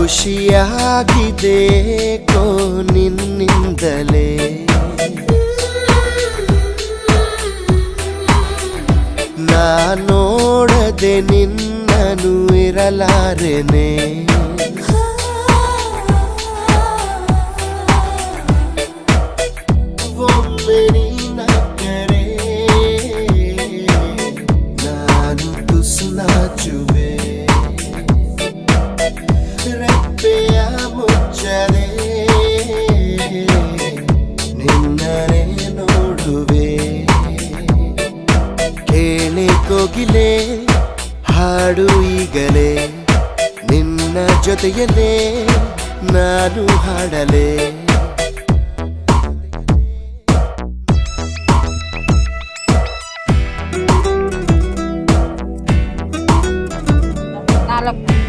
ಖುಷಿಯಾಗಿದೆ ಕೋ ನಿನ್ನಿಂದಲೇ. ನಾ ನೋಡದೆ ನಿನ್ನನು ಇರಲಾರೆನೆ. ನಾನು ತುಸು ನಿನ್ನದೇ ನಿನ್ನನೇ ನೋಡುವೆ. ಕೇಳಿ ಕೋಗಿಲೆ ಹಾಡು ಈಗಲೇ. ನಿನ್ನ ಜೊತೆಯಲ್ಲೇ ನಾನು ಹಾಡಲೆ. ನಾಲ್ಕು.